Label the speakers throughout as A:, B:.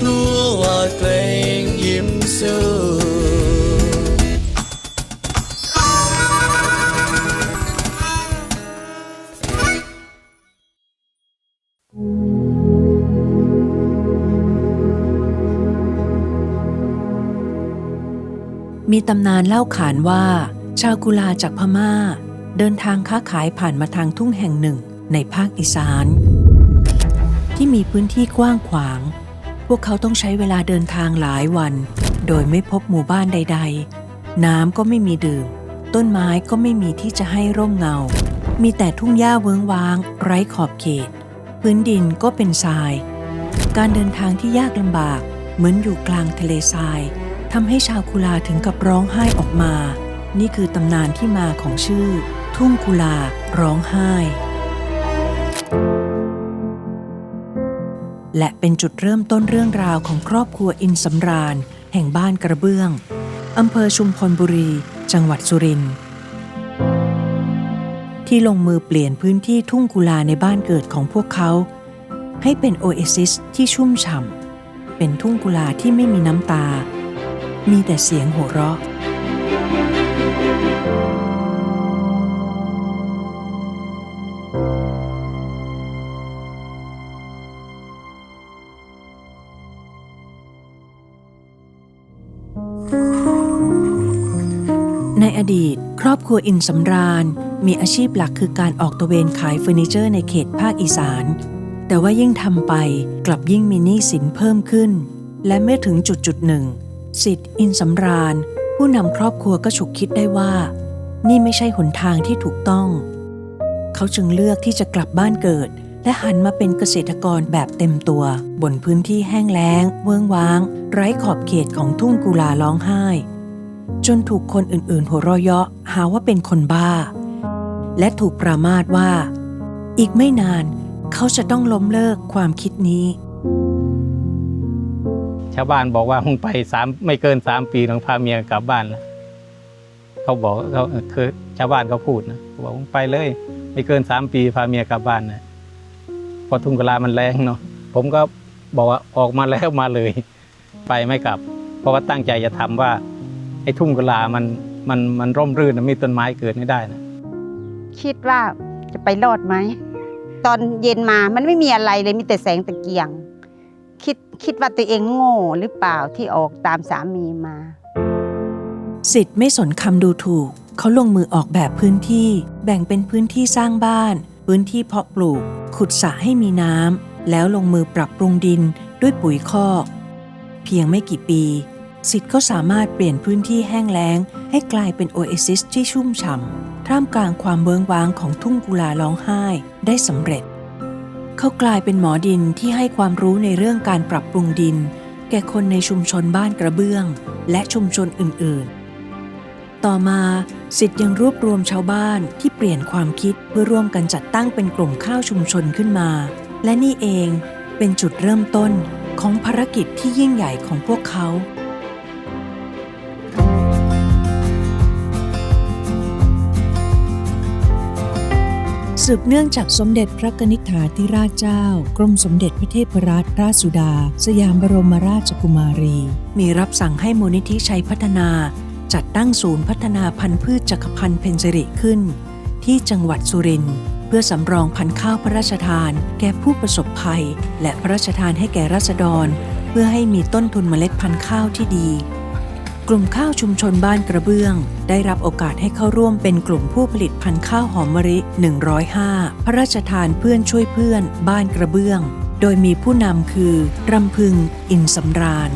A: ก
B: ลัวว่าเกรงยิ้มสู้
C: มีตำนานเล่าขานว่า ชาวกุลาจากพม่า เดินทางค้าขายผ่านมาทางทุ่งแห่งหนึ่งในภาคอีสาน ที่มีพื้นที่กว้างขวาง วกเขาต้องใช้เวลาเดินทางหลายวัน โดยไม่พบหมู่บ้านใด ๆ น้ำก็ไม่มีดื่ม ต้นไม้ก็ไม่มีที่จะให้ร่มเงา มีแต่ทุ่งหญ้าเวิ้งว้าง ไร้ขอบเขต พื้นดินก็เป็นทราย การเดินทางที่ยากลำบาก เหมือนอยู่กลางทะเลทรายทำให้ชาวกุลาถึงกับร้องไห้ออกมา นี่คือตำนานที่มาของชื่อ ทุ่งกุลาร้องไห้ และเป็นจุดเริ่มต้นเรื่องราวของครอบครัวอินสำราญ แห่งบ้านกระเบื้องอำเภอชุมพลบุรี จังหวัดสุรินทร์ที่ลงมือเปลี่ยนพื้นที่ทุ่งกุลาในบ้านเกิดของพวกเขา ให้เป็นโอเอซิสที่ชุ่มฉ่ำเป็นทุ่งกุลาที่ไม่มีน้ำตา มีแต่เสียงหัวเราะ อดีต ครอบครัวอินสำราญ มีอาชีพหลักคือการออกตะเวนขายเฟอร์นิเจอร์ในเขตภาคอีสาน แต่ว่ายิ่งทำไปกลับยิ่งมีหนี้สินเพิ่มขึ้น และเมื่อถึงจุดจุดหนึ่งสิทธิ์อินสำราญ ผู้นำครอบครัวก็ฉุกคิดได้ว่า นี่ไม่ใช่หนทางที่ถูกต้อง เขาจึงเลือกที่จะกลับบ้านเกิด และหันมาเป็นเกษตรกรแบบเต็มตัว บนพื้นที่แห้งแล้ง เวิ้งว้าง ไร้ขอบเขตของทุ่งกุลาร้องไห้ จนถูกคนอื่นๆ หัวเราะเยาะหาว่าเป็นคนบ้า และถูกปรามาสว่า อีกไม่นานเขาจะต้องล้มเลิกความคิดนี้
D: ชาวบ้านบอกว่ามึงไปสามไม่เกินสามปีต้องพาเมียกลับบ้านนะเขาบอกเขาคือชาวบ้านเขาพูดนะเขาบอกมึงไปเลย ไม่เกินสามปีพาเมียกลับบ้านนะพอทุ่งกลามันแรงเนาะผมก็บอกว่าออกมาแล้วมาเลย ไปไม่กลับ เพราะว่าตั้งใจจะทำว่า ไอ้ทุ่งกะลามันมันมันร่มรื่นนะมีต้นไม้เกิดไม่ได้นะ
E: คิดว่าจะไปรอดไหม ตอนเย็นมามันไม่มีอะไรเลยมีแต่แสงตะเกียง คิดคิดว่าตัวเองโง่หรือเปล่าที่ออกตามสามีมา
C: สิทธิ์ไม่สนคำดูถูก เขาลงมือออกแบบพื้นที่ แบ่งเป็นพื้นที่สร้างบ้าน พื้นที่เพาะปลูก ขุดสระให้มีน้ำแล้วลงมือปรับปรุงดินด้วยปุ๋ยคอก เพียงไม่กี่ปี สิทธิ์ก็สามารถเปลี่ยนพื้นที่แห้งแล้ง ให้กลายเป็นโอเอซิสที่ชุ่มฉ่ำท่ามกลางความเบิงว้างของทุ่งกุลาร้องไห้ได้สำเร็จ เขากลายเป็นหมอดินที่ให้ความรู้ในเรื่องการปรับปรุงดิน แก่คนในชุมชนบ้านกระเบื้อง และชุมชนอื่นๆ ต่อมาสิทธิ์ยังรวบรวมชาวบ้านที่เปลี่ยนความคิดเพื่อร่วมกันจัดตั้งเป็นกลุ่มข้าวชุมชนขึ้นมา และนี่เองเป็นจุดเริ่มต้นของภารกิจที่ยิ่งใหญ่ของพวกเขา สืบเนื่องจากสมเด็จพระกนิษฐาธิราชเจ้า กรมสมเด็จพระเทพรัตนราชสุดา สยามบรมราชกุมารี มีรับสั่งให้มูลนิธิชัยพัฒนา จัดตั้งศูนย์พัฒนาพันธุ์พืชจักรพันธ์เพนซิริขึ้น ที่จังหวัดสุรินทร์เพื่อสำรองพันธุ์ข้าวพระราชทาน แก่ผู้ประสบภัย และพระราชทานให้แก่ราษฎร เพื่อให้มีต้นทุนเมล็ดพันธุ์ข้าวที่ดี กลุ่มข้าวชุมชนบ้านกระเบื้อง ได้รับโอกาสให้เข้าร่วมเป็นกลุ่มผู้ผลิตพันธุ์ข้าวหอมมะลิ 105 พระราชทานเพื่อนช่วยเพื่อน บ้านกระเบื้อง โดยมีผู้นำคือ รำพึง อินสำราญ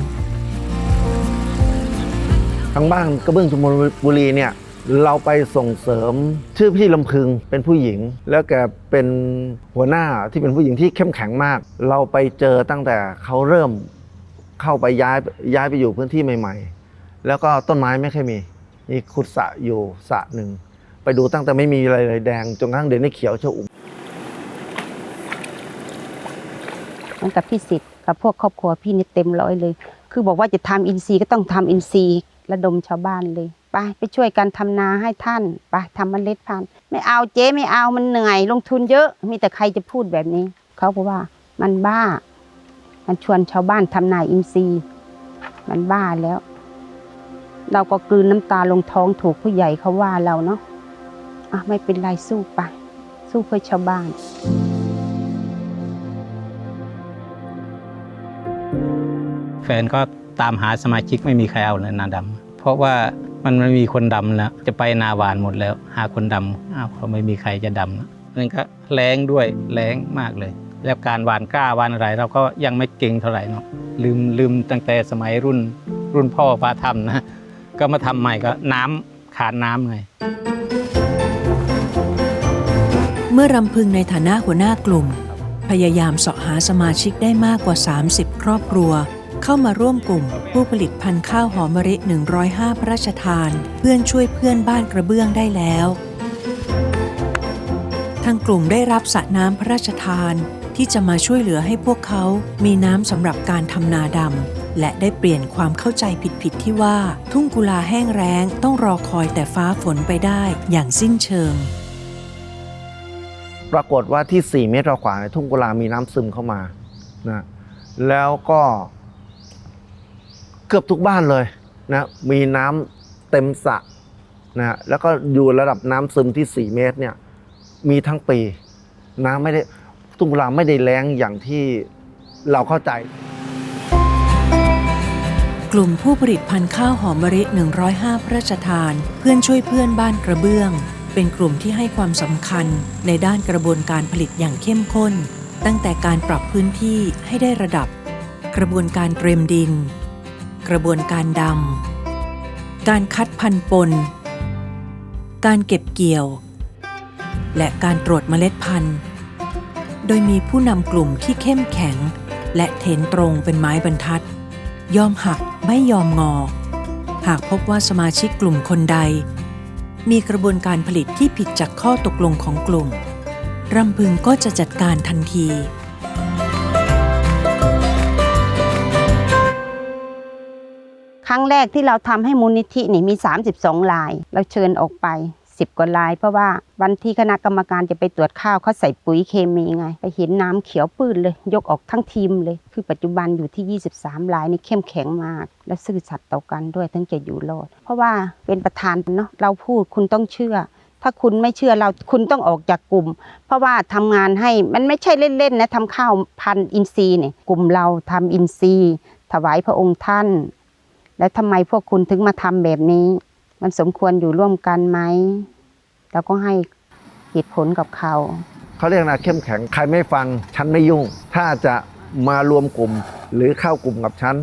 F: ทางบ้านกระเบื้องชุมพลบุรีเนี่ยเราไปส่งเสริมชื่อพี่ลำพึงเป็นผู้หญิง แล้วแกเป็นหัวหน้าที่เป็นผู้หญิงที่เข้มแข็งมาก เราไปเจอตั้งแต่เขาเริ่มเข้าไปย้ายย้ายไปอยู่พื้นที่ใหม่ ๆ แล้วก็ต้นไม้ไม่ค่อยมีมีขุดสระอยู่สระหนึ่งไปดูตั้งแต่ไม่มีอะไรเลยแดงจนกระทั่งเดี๋ยวนี้เขียวชอุ่ม
E: ตั้งกับพี่สิทธิ์กับพวกครอบครัวพี่นี่เต็มร้อยเลย คือบอกว่าจะทำอินทรีย์ก็ต้องทำอินทรีย์ระดมชาวบ้านเลยไปไปช่วยกันทำนาให้ท่านไปทำเมล็ดพันธุ์ไม่เอาเจ๊ไม่เอามันเหนื่อย ลงทุนเยอะมีแต่ใครจะพูดแบบนี้ เขาบอกว่ามันบ้า มันชวนชาวบ้านทำนาอินทรีย์ มันบ้าแล้ว เราก็กลืนน้ำตาลงท้องถูกผู้ใหญ่เขาว่าเราเนาะอะไม่เป็นไรสู้ไปสู้เพื่อชาวบ้าน
D: แฟนก็ตามหาสมาชิกไม่มีใครเอาเลยนาดำเพราะว่ามันไม่มีคนดำแล้วจะไปนาหวานหมดแล้ว หาคนดำอ้าวเขาไม่มีใครจะดำแล้วนั่นก็แรงด้วยแรงมากเลย แล้วการหวานกล้าหวานอะไร เราก็ยังไม่เก่งเท่าไหร่เนาะลืมลืมตั้งแต่สมัยรุ่นรุ่นพ่อพาทำนะ ก็มาทำใหม่ก็น้ำขาดน้ำไง
C: เมื่อรำพึงในฐานะหัวหน้ากลุ่ม พยายามเสาะหาสมาชิกได้มากกว่า 30 ครอบครัว เข้ามาร่วมกลุ่ม ผู้ผลิตพันธุ์ข้าวหอมมะลิ105 พระราชทาน เพื่อนช่วยเพื่อนบ้านกระเบื้องได้แล้ว ทางกลุ่มได้รับสระน้ำพระราชทานที่จะมาช่วยเหลือให้พวกเขามีน้ำสำหรับการทำนาดำ และได้เปลี่ยนความเข้าใจผิดๆที่ว่า ทุ่งกุลาแห้งแล้งต้องรอคอยแต่ฟ้าฝนไปได้อย่างสิ้นเชิง
F: ปรากฏว่าที่ 4 เมตรกว่าในทุ่งกุลามีน้ำซึมเข้ามานะแล้วก็เกือบทุกบ้านเลยนะมีน้ำเต็มสระนะแล้วก็อยู่ระดับน้ำซึมที่ 4 เมตรเนี่ยมีทั้งปี น้ำไม่ได้ ทุ่งกุลาไม่ได้แล้งอย่างที่เราเข้าใจ
C: กลุ่มผู้ผลิตพันธุ์ข้าวหอมมะลิ 105 พระราชทาน เพื่อนช่วยเพื่อนบ้านกระเบื้อง เป็นกลุ่มที่ให้ความสำคัญในด้านกระบวนการผลิตอย่างเข้มข้น ตั้งแต่การปรับพื้นที่ให้ได้ระดับ กระบวนการเตรียมดิน กระบวนการดำ การคัดพันธุ์ปน การเก็บเกี่ยว และการตรวจเมล็ดพันธุ์ โดยมีผู้นำกลุ่มที่เข้มแข็ง และเถนตรงเป็นไม้บรรทัด ยอมหักไม่ยอมงอ หากพบว่าสมาชิกกลุ่มคนใด มีกระบวนการผลิตที่ผิดจากข้อตกลงของกลุ่ม รำพึงก็จะจัดการทันที
E: ครั้งแรกที่เราทำให้มูลนิธินี่มี 32ลาย เราเชิญออกไป 10กว่าลาย เพราะว่าวันที่คณะกรรมการจะไปตรวจข้าวเขาใส่ปุ๋ยเคมีไง ไปเห็นน้ำเขียวปื้นเลย ยกออกทั้งทีมเลย คือปัจจุบันอยู่ที่ 23ลายนี่เข้มแข็งมาก และซื่อสัตย์ต่อกันด้วยทั้งจะอยู่รอด เพราะว่าเป็นประธานเนาะเราพูดคุณต้องเชื่อ ถ้าคุณไม่เชื่อเราคุณต้องออกจากกลุ่ม เพราะว่าทำงานให้มันไม่ใช่เล่นๆนะทำข้าวพันอินทรีย์เนี่ยกลุ่มเราทำอินทรีย์ ถวายพระองค์ท่าน แล้วทำไมพวกคุณถึงมาทำแบบนี้มันสมควรอยู่ร่วมกันไหม แล้วก็ให้เหตุผลกับเขา
F: เขาเรียกนะเข้มแข็งใครไม่ฟังฉันไม่ยุ่ง ถ้าจะมารวมกลุ่มหรือเข้ากลุ่มกับฉัน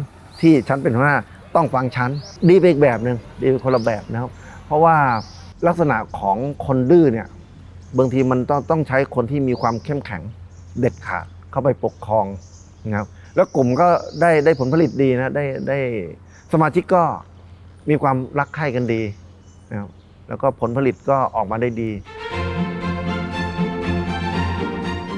F: ที่ฉันเป็นหัวหน้าต้องฟังฉันดีไปอีกแบบหนึ่งดีไปคนละแบบนะครับ เพราะว่าลักษณะของคนดื้อเนี่ยบางทีมันต้องต้องใช้คนที่มีความเข้มแข็งเด็ดขาดเข้าไปปกครองนะครับแล้วกลุ่มก็ได้ได้ผลผลิตดีนะได้ได้สมาชิกก็มีความรักใคร่กันดีนะครับ แล้วก็ผลผลิตก็ออกมาได้ดี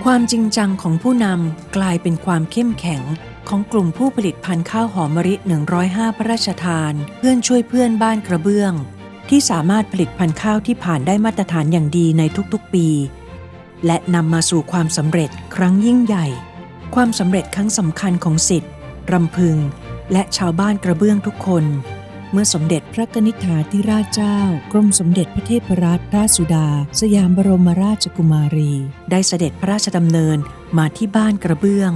C: ความจริงจังของผู้นำกลายเป็นความเข้มแข็งของกลุ่มผู้ผลิตพันธุ์ข้าวหอมมะลิ 105 พระราชทาน เพื่อนช่วยเพื่อนบ้านกระเบื้อง ที่สามารถผลิตพันธุ์ข้าวที่ผ่านได้มาตรฐานอย่างดีในทุกๆปี และนำมาสู่ความสำเร็จครั้งยิ่งใหญ่ ความสำเร็จครั้งสำคัญของสิทธิ์รำพึง และชาวบ้านกระเบื้องทุกคน เมื่อสมเด็จพระนิษฐาธิราชเจ้า กรมสมเด็จพระเทพรัตนราชสุดา สยามบรมราชกุมารี ได้เสด็จพระราชดำเนินมาที่บ้านกระเบื้อง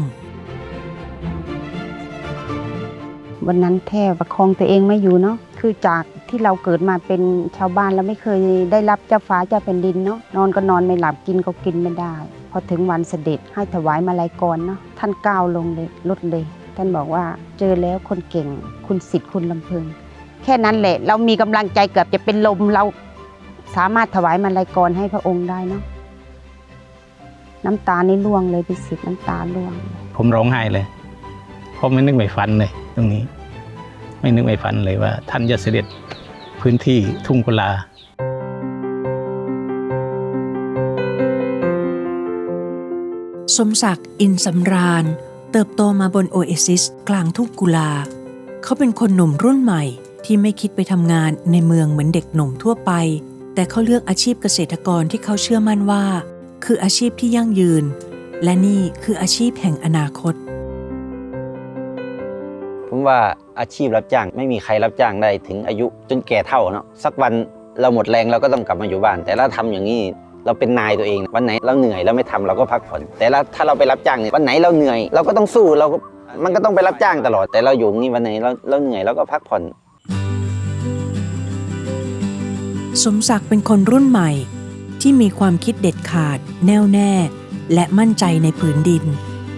E: วันนั้นแทบประคองตัวเองไม่อยู่เนาะคือจากที่เราเกิดมาเป็นชาวบ้านแล้วไม่เคยได้รับเจ้าฟ้าเจ้าแผ่นดินเนาะนอนก็นอนไม่หลับกินก็กินไม่ได้ พอถึงวันเสด็จให้ถวายมาลัยกรเนาะท่านก้าวลงเลยลดเลย ท่านบอกว่าเจอแล้วคนเก่งคุณสิทธิ์คุณลำพึง แค่นั้นแหละ เรามีกำลังใจเกือบจะเป็นลมเราสามารถถวายมาลัยกรให้พระองค์ได้เนาะน้ำตานี่ร่วงเลยพิสิทธิ์น้ำตาร่วง
D: ผมร้องไห้เลยเพราะไม่นึกไม่ฝันเลย ตรงนี้ ไม่นึกไม่ฝันเลยว่า ท่านจะเสด็จพื้นที่ทุ่งกุลา
C: สมศักดิ์อินสำราญ เติบโตมาบนโอเอซิสกลางทุ่งกุลา เขาเป็นคนหนุ่มรุ่นใหม่ ที่ไม่คิดไปทำงานในเมืองเหมือนเด็กหนุ่มทั่วไป แต่เขาเลือกอาชีพเกษตรกรที่เขาเชื่อมั่นว่า คืออาชีพที่ยั่งยืน และนี่คืออาชีพแห่งอนาคต
G: ผมว่าอาชีพรับจ้างไม่มีใครรับจ้างได้ถึงอายุจนแก่เท่าเนาะสักวันเราหมดแรงเราก็ต้องกลับมาอยู่บ้าน แต่เราทำอย่างนี้เราเป็นนายตัวเอง วันไหนเราเหนื่อยเราไม่ทำเราก็พักผ่อน แต่ถ้าเราไปรับจ้างเนี่ยวันไหนเราเหนื่อย เราก็ต้องสู้เรามันก็ต้องไปรับจ้างตลอดแต่เราอยู่นี่วันไหนเราเราเหนื่อยเราก็พักผ่อน
C: สมศักดิ์เป็นคนรุ่นใหม่ ที่มีความคิดเด็ดขาด แน่วแน่ และมั่นใจในผืนดิน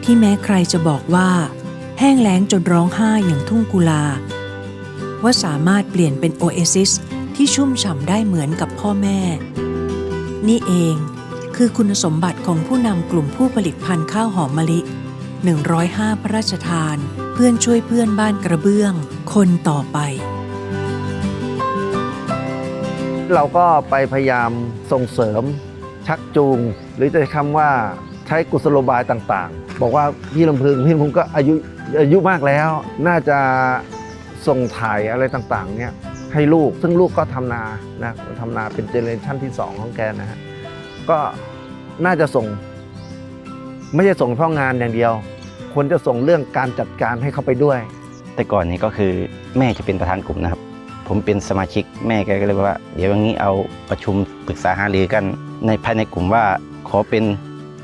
C: ที่แม้ใครจะบอกว่า แห้งแล้งจนร้องไห้อย่างทุ่งกุลา ว่าสามารถเปลี่ยนเป็นโอเอซิสที่ชุ่มฉ่ำได้เหมือนกับพ่อแม่ นี่เองคือคุณสมบัติของผู้นำกลุ่มผู้ผลิตพันธุ์ข้าวหอมมะลิ 105 พระราชทาน เพื่อนช่วยเพื่อนบ้านกระเบื้อง คนต่อไป
F: เราก็ไปพยายามส่งเสริมชักจูง หรือจะคำว่าใช้กุศโลบายต่างๆ บอกว่าพี่ลำพึงพี่ลำพึงก็อายุอายุมากแล้ว น่าจะส่งถ่ายอะไรต่างๆเนี่ยให้ลูกซึ่งลูกก็ทำนานะทำนาเป็นเจเนเรชันที่ 2 ของแกนะฮะก็น่าจะส่ง ไม่ใช่ส่งเฉพางานอย่างเดียวควรจะส่งเรื่องการจัดการให้เขาไปด้วย
G: แต่ก่อนนี้ก็คือแม่จะเป็นประธานกลุ่มนะครับ ผมเป็นสมาชิกแม่แกก็เลยบอกว่า เดี๋ยวอย่างนี้เอาประชุมปรึกษาหารือกัน ในภายในกลุ่มว่าขอเป็น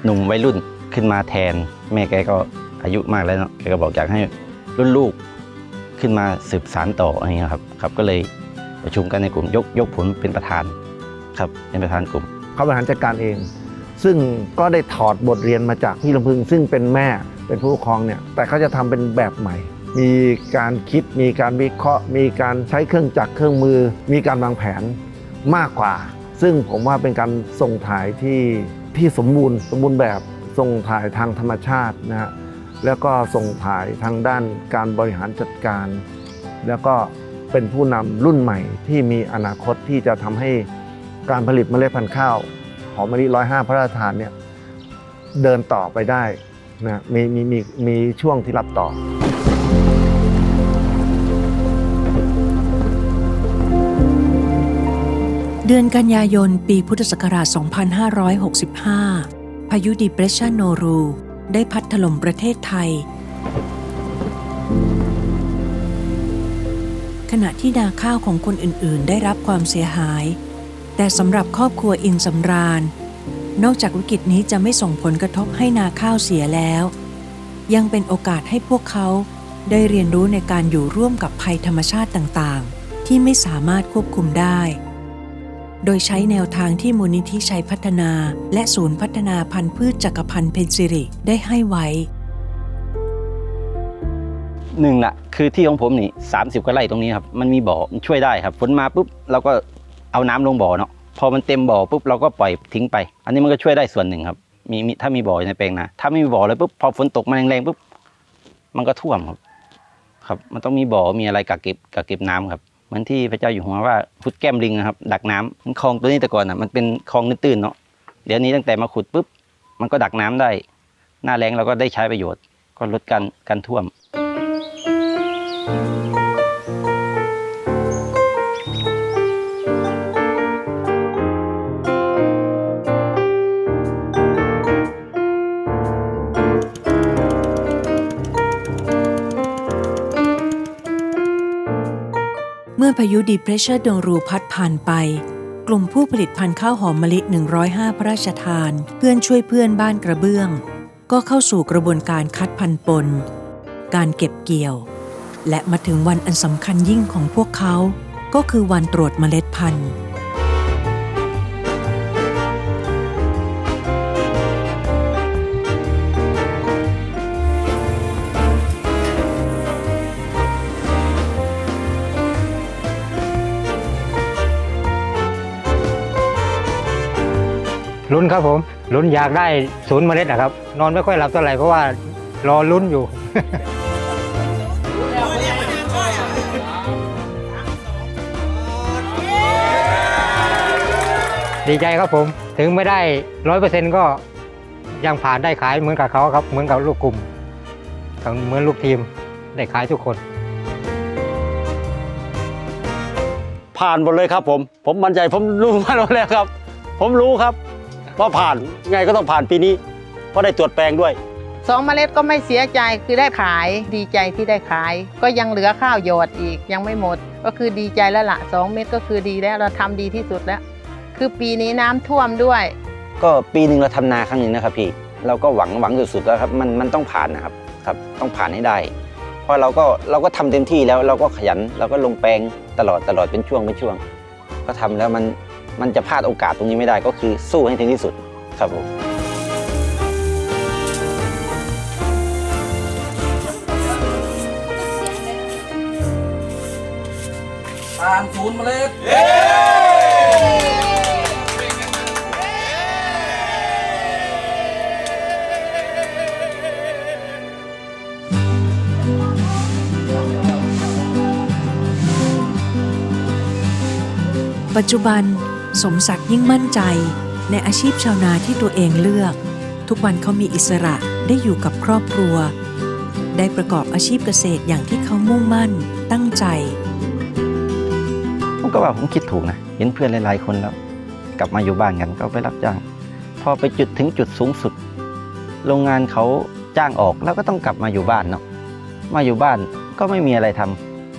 G: หนุ่มวัยรุ่นขึ้นมาแทน แม่แกก็อายุมากแล้วเนาะแกก็บอกอยากให้รุ่นลูกขึ้นมาสืบสารต่ออะไรเงี้ยครับครับ ก็เลยประชุมกันในกลุ่มยกยกผมเป็นประธานครับเป็นประธานกลุ่ม
F: เขาบริหารจัดการเอง ซึ่งก็ได้ถอดบทเรียนมาจากพี่ลำพึงซึ่งเป็นแม่เป็นผู้ปกครองเนี่ยแต่เขาจะทำเป็นแบบใหม่ มีการคิด มีการวิเคราะห์ มีการใช้เครื่องจักรเครื่องมือ มีการวางแผนมากกว่า ซึ่งผมว่าเป็นการส่งถ่ายที่ที่สมบูรณ์สมบูรณ์แบบส่งถ่ายทางธรรมชาตินะฮะแล้วก็ส่งถ่ายทางด้านการบริหารจัดการ แล้วก็เป็นผู้นำรุ่นใหม่ที่มีอนาคตที่จะทำให้การผลิตเมล็ดพันธุ์ข้าวหอมมะลิร้อยห้าพระราชทานเนี่ยเดินต่อไปได้นะมีมีมีมีช่วงที่รับต่อ
C: เดือนกันยายน ปีพุทธศักราช 2565 พายุดิเปรสชันโนรู ได้พัดถล่มประเทศไทย ขณะที่นาข้าวของคนอื่นๆ ได้รับความเสียหาย แต่สำหรับครอบครัวอินสำราญ นอกจากวิกฤตนี้จะไม่ส่งผลกระทบให้นาข้าวเสียแล้ว ยังเป็นโอกาสให้พวกเขาได้เรียนรู้ในการอยู่ร่วมกับภัยธรรมชาติต่างๆ ที่ไม่สามารถควบคุมได้ โดยใช้แนวทางที่มูลนิธิชัยพัฒนา และศูนย์พัฒนาพันธุ์พืชจักรพันธ์เพนซิริได้ให้ไว้
G: หนึ่งละคือที่ของผมนี่30กว่าไร่ตรงนี้ครับมันมีบ่อมันช่วยได้ครับฝนมาปุ๊บเราก็เอาน้ำลงบ่อเนาะพอมันเต็มบ่อปุ๊บเราก็ปล่อยทิ้งไป อันนี้มันก็ช่วยได้ส่วนหนึ่งครับมีถ้ามีบ่อในแปลงนาถ้าไม่มีบ่อเลยปุ๊บพอฝนตกมาแรงๆปุ๊บมันก็ท่วมครับ ครับ มันต้องมีบ่อมีอะไรกักเก็บกักเก็บน้ำครับ เหมือนที่พระเจ้าอยู่หัวว่าพุทธแก้มลิงนะครับดักน้ำมันคลองตัวนี้แต่ก่อนอะมันเป็นคลองตื้นๆเนาะเดี๋ยวนี้ตั้งแต่มาขุดปุ๊บมันก็ดักน้ำได้ หน้าแรงเราก็ได้ใช้ประโยชน์ ก็ลดการการท่วม
C: เมื่อพายุดีเพรสชันโดรูพัดผ่านไป กลุ่มผู้ผลิตพันธุ์ข้าวหอมมะลิ 105 พระราชทาน เพื่อนช่วยเพื่อนบ้านกระเบื้อง ก็เข้าสู่กระบวนการคัดพันธุ์ปน การเก็บเกี่ยว และมาถึงวันอันสำคัญยิ่งของพวกเขา ก็คือวันตรวจเมล็ดพันธุ์
H: ลุ้นครับผมลุ้นอยากได้ศูนย์เมล็ดนะครับ นอนไม่ค่อยหลับเท่าไหร่เพราะว่ารอลุ้นอยู่ ดีใจครับผมถึงไม่ได้ร้อยเปอร์เซ็นต์ก็ยังผ่านได้ขายเหมือนกับเขาครับ เหมือนกับลูกกลุ่มเหมือนลูกทีมได้ขายทุกคน
I: ผ่านหมดเลยครับผม ผมมั่นใจผมรู้มาแล้วครับ ผมรู้ครับ ว่าผ่านไงก็ต้องผ่านปีนี้ เพราะได้ตรวจแปลงด้วย
J: สองเมล็ดก็ไม่เสียใจคือได้ขายดีใจที่ได้ขาย ก็ยังเหลือข้าวหยอดอีกยังไม่หมด ก็คือดีใจแล้วละสองเม็ดก็คือดีแล้วเราทำดีที่สุดแล้ว คือปีนี้น้ำท่วมด้วย
G: ก็ปีหนึ่งเราทำนาครั้งหนึ่งนะครับพี่เราก็หวังหวังสุดๆแล้วครับมันมันต้องผ่านนะครับครับต้องผ่านให้ได้ เพราะเราก็เราก็ทำเต็มที่แล้วเราก็ขยันเราก็ลงแปลงตลอดตลอดเป็นช่วงเป็นช่วง ก็ทำแล้วมัน มันจะพลาดโอกาสตรงนี้ไม่ได้ก็คือสู้ให้ถึงที่สุดครับผม
C: ปัจจุบัน สมศักดิ์ยิ่งมั่นใจ ในอาชีพชาวนาที่ตัวเองเลือก ทุกวันเขามีอิสระได้อยู่กับครอบครัว ได้ประกอบอาชีพเกษตรอย่างที่เขามุ่งมั่น ตั้งใจ
G: ผมก็ว่าผมคิดถูกนะ เห็นเพื่อนหลายๆคนแล้ว กลับมาอยู่บ้านกันก็ไปรับจ้าง พอไปจุดถึงจุดสูงสุด โรงงานเขาจ้างออกแล้วก็ต้องกลับมาอยู่บ้านเนาะมาอยู่บ้านก็ไม่มีอะไรท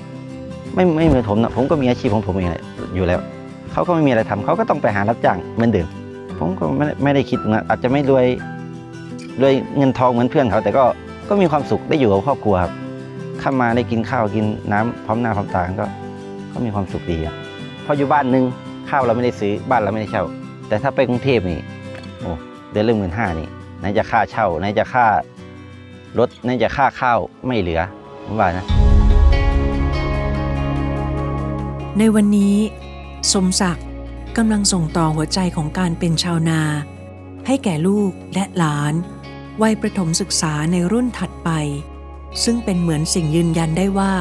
G: ำไม่ไม่เหมือนผมนะผมก็มีอาชีพของผมเองอยู่แล้ว เขาก็ไม่มีอะไรทำเขาก็ต้องไปหารับจ้างเหมือนเดิมผมก็ไม่ได้คิดนะอาจจะไม่รวยรวยเงินทองเหมือนเพื่อนเขา แต่ก็ก็มีความสุขได้อยู่กับครอบครัวครับข้ามาได้กินข้าวกินน้ำพร้อมหน้าพร้อมตาก็ก็มีความสุขดีอะพออยู่บ้านหนึงข้าวเราไม่ได้ซื้อบ้านเราไม่ได้เช่า แต่ถ้าไปกรุงเทพนี่โอ้เดือนละหมื่นห้านี่ไหนจะค่าเช่าไหนจะค่ารถไหนจะค่าข้าวไม่เหลือผมว่านะ
C: ในวันนี้ สมศักดิ์กำลังส่งต่อหัวใจของการเป็นชาวนา ให้แก่ลูกและหลาน วัยประถมศึกษาในรุ่นถัดไป ซึ่งเป็นเหมือนสิ่งยืนยันได้ว่า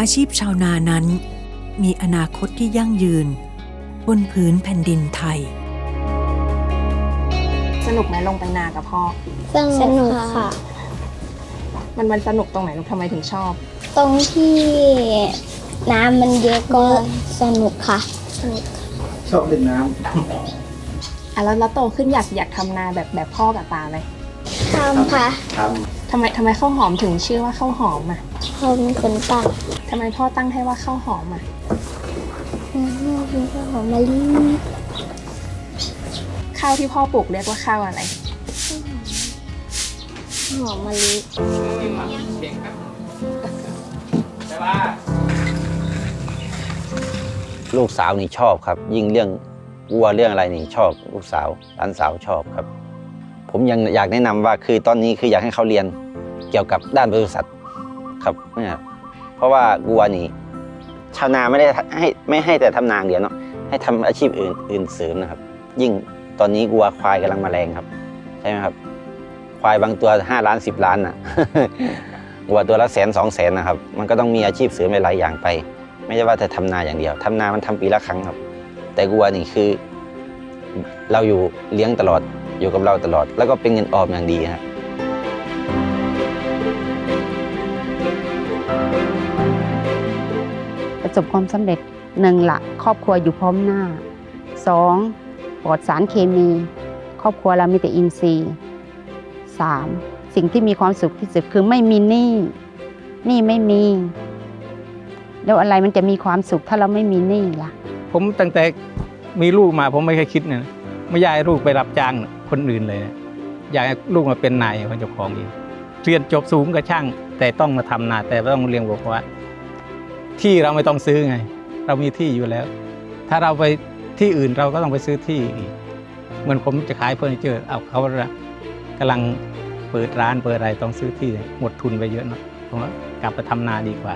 C: อาชีพชาวนานั้น มีอนาคตที่ยั่งยืน บนพื้นแผ่นดินไทย
K: สนุกไหมลงไปนากับพ่อ
L: สนุกค่ะ
K: มันมันสนุกตรงไหนลูกทำไมถึงชอบ
L: ตรงที่น้ำมันเยอะก็สนุกค่ะ
F: ชอบเล่นน้
K: อะแล้วแล้วโตขึ้นอยากอยากทำนาแบบแบบพ่อกับตาไหม
L: ทำค่ะ
K: ทำไมทำไมข้าวหอมถึงชื่อว่าข้าวหอมอะ
L: เขาเป็นคนตั้ง
K: ทำไมพ่อตั้งให้ว่าข้าวหอมอะ
L: เป็นข้าวหอมมะลิ
K: ข้าวที่พ่อปลูกเรียกว่าข้าวอะไร
L: หอมมะลิ
G: ลูกสาวนี่ชอบครับ ยิ่งเรื่องวัวเรื่องอะไรนี่ชอบ ลูกสาวหลานสาวชอบครับ ผมยังอยากแนะนำว่าคือตอนนี้คืออยากให้เขาเรียนเกี่ยวกับด้านบริษัทครับเนี่ยเพราะว่าวัวนี่ชาวนาไม่ได้ให้ไม่ให้แต่ทำนาอย่างเดียวเนาะให้ทำอาชีพอื่นอื่นเสริมนะครับ ยิ่งตอนนี้วัวควายกำลังมาแรงครับ ใช่ไหมครับ ควายบางตัว5ล้าน10 ล้านน่ะวัวตัวละแสนสองแสนนะครับ มันก็ต้องมีอาชีพเสริมหลายอย่างไป ไม่ใช่ว่าแต่ทำนาอย่างเดียวทำนามันทำปีละครั้งครับ แต่วัวนี่คือ เราอยู่เลี้ยงตลอดอยู่กับเราตลอด แล้วก็เป็นเงินออมอย่างดีครับ
E: ประสบความสำเร็จหนึ่งละครอบครัวอยู่พร้อมหน้าสองปลอดสารเคมี ครอบครัวเรามีแต่อินทรีย์สามสิ่งที่มีความสุขที่สุดคือไม่มีหนี้หนี้ไม่มี แล้วอะไรมันจะมีความสุขถ้าเราไม่มีหนี้ล่ะ
D: ผมตั้งแต่มีลูกมาผมไม่เคยคิดนะไม่อยากให้ลูกไปรับจ้างคนอื่นเลยนะอยากให้ลูกมาเป็นนายของเจ้าของเองเรียนจบสูงก็ช่าง แต่ต้องมาทำนาแต่ต้องเรียนบอกว่า ที่เราไม่ต้องซื้อไง เรามีที่อยู่แล้ว ถ้าเราไปที่อื่นเราก็ต้องไปซื้อที่อีกเหมือนผมจะขายเฟอร์นิเจอร์เอาเขากำลังเปิดร้านเปิดอะไรต้องซื้อที่หมดทุนไปเยอะเนาะผมว่ากลับไปทำนาดีกว่า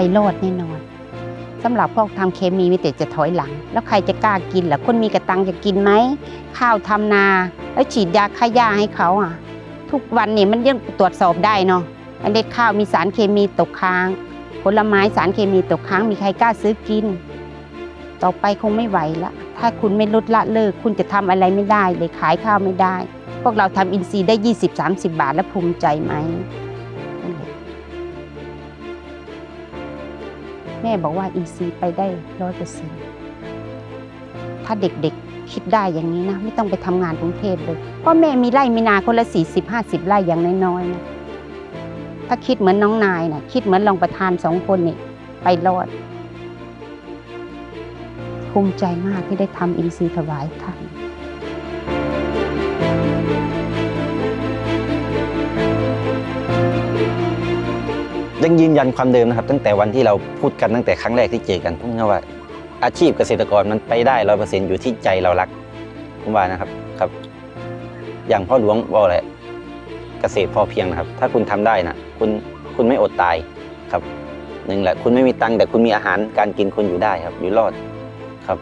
E: ไปโลดแน่นอนสำหรับพวกทำเคมีมีแต่จะถอยหลัง แล้วใครจะกล้ากินล่ะคนมีกระตังจะกินไหมข้าวทำนา แล้วฉีดยาฆ่าหญ้าให้เขาอะ ทุกวันนี่มันยังตรวจสอบได้เนาะเมล็ดข้าวมีสารเคมีตกค้าง ผลไม้สารเคมีตกค้างมีใครกล้าซื้อกิน ต่อไปคงไม่ไหวละ ถ้าคุณไม่ลดละเลิก คุณจะทำอะไรไม่ได้เลยขายข้าวไม่ได้ พวกเราทำอินทรีย์ได้ 20-30 บาทแล้วภูมิใจไหมแม่บอกว่าอินทรีย์ไปได้ร้อยเปอร์เซ็นต์ถ้าเด็กๆคิดได้อย่างนี้นะ ไม่ต้องไปทำงานกรุงเทพเลยเพราะแม่มีไร่มีนาคนละ40-50ไร่อย่างน้อยๆนะถ้าคิดเหมือนน้องนายนะคิดเหมือนรองประธานสองคนนี่ไปรอด ภูมิใจมากที่ได้ทำอินทรีย์ถวายท่าน
G: ยังยืนยันความเดิมนะครับ ตั้งแต่วันที่เราพูดกันตั้งแต่ครั้งแรกที่เจอกันผมว่า อาชีพเกษตรกรมันไปได้ร้อยเปอร์เซ็นต์อยู่ที่ใจเรารักผมว่านะครับครับ อย่างพ่อหลวงบอกแหละเกษตรพอเพียงนะครับ ถ้าคุณทำได้นะคุณคุณไม่อดตายครับหนึ่งแหละคุณไม่มีตังค์แต่คุณมีอาหารการกินคุณอยู่ได้ครับ อยู่รอด ครับ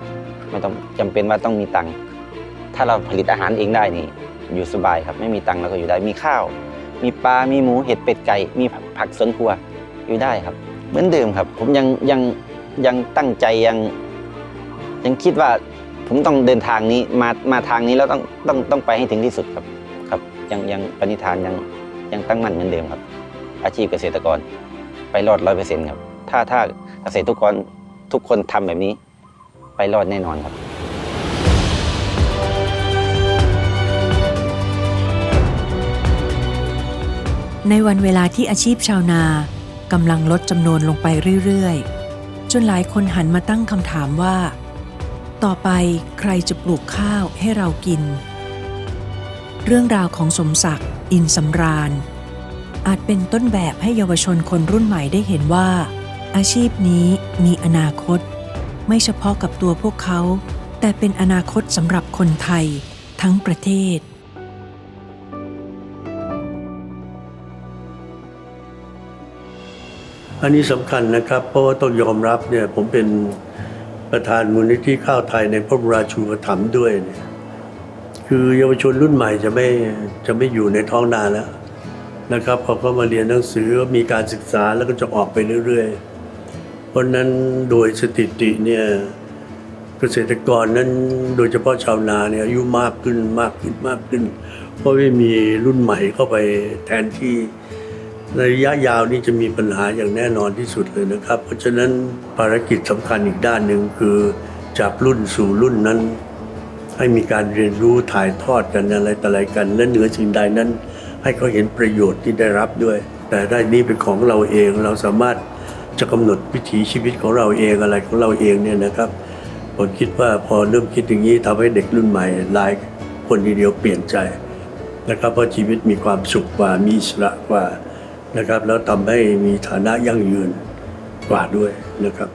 G: ไม่ต้องจำเป็นว่าต้องมีตังค์ถ้าเราผลิตอาหารเองได้นี่อยู่สบายครับไม่มีตังค์เราก็อยู่ได้มีข้าว มีปลา มีหมูเห็ดเป็ดไก่มีผักสวนครัวอยู่ได้ครับ เหมือนเดิมครับ ผมยังยังยังตั้งใจยังยังคิดว่าผมต้องเดินทางนี้มามาทางนี้แล้วต้องต้องต้องไปให้ถึงที่สุดครับครับ ยังยังปณิธานยังยังตั้งมั่นเหมือนเดิมครับ อาชีพเกษตรกรไปรอดร้อยเปอร์เซ็นต์ครับ ถ้าถ้าเกษตรทุกรทุกคนทำแบบนี้ ไปรอดแน่นอนครับ
C: ในวันเวลาที่อาชีพชาวนากำลังลดจำนวนลงไปเรื่อยๆ จนหลายคนหันมาตั้งคำถามว่า ต่อไปใครจะปลูกข้าวให้เรากิน เรื่องราวของสมศักดิ์ อินสำราญ อาจเป็นต้นแบบให้เยาวชนคนรุ่นใหม่ได้เห็นว่า อาชีพนี้มีอนาคต ไม่เฉพาะกับตัวพวกเขา แต่เป็นอนาคตสำหรับคนไทยทั้งประเทศ
M: อันนี้สำคัญนะครับ เพราะว่าต้องยอมรับเนี่ยผมเป็นประธานมูลนิธิข้าวไทยในพระบรมราชูปถัมภ์ด้วยเนี่ยคือเยาวชนรุ่นใหม่จะไม่จะไม่อยู่ในท้องนาแล้วนะครับพอเขามาเรียนหนังสือมีการศึกษาแล้วก็จะออกไปเรื่อยๆ ราะนั้นโดยสถิติเนี่ยเกษตรกรนั้นโดยเฉพาะชาวนาเนี่ยอายุมากขึ้นมากขึ้นมากขึ้น เพราะไม่มีรุ่นใหม่เข้าไปแทนที่ในระยะยาวนี่จะมีปัญหาอย่างแน่นอนที่สุดเลยนะครับ เพราะฉะนั้นภารกิจสำคัญอีกด้านหนึ่งคือจากรุ่นสู่รุ่นนั้น ให้มีการเรียนรู้ถ่ายทอดกันอะไรต่ออะไรกัน และเหนือสิ่งใดนั้น ให้เขาเห็นประโยชน์ที่ได้รับด้วย แต่ได้นี้เป็นของเราเองเราสามารถ จะกำหนดวิถีชีวิตของเราเองอะไรของเราเองเนี่ยนะครับผมคิดว่าพอเริ่มคิดอย่างนี้ทำให้เด็กรุ่นใหม่หลายคนทีเดียวเปลี่ยนใจนะครับเพราะชีวิตมีความสุขกว่ามีอิสระกว่านะครับ แล้วทำให้มีฐานะยั่งยืนกว่าด้วยนะครับ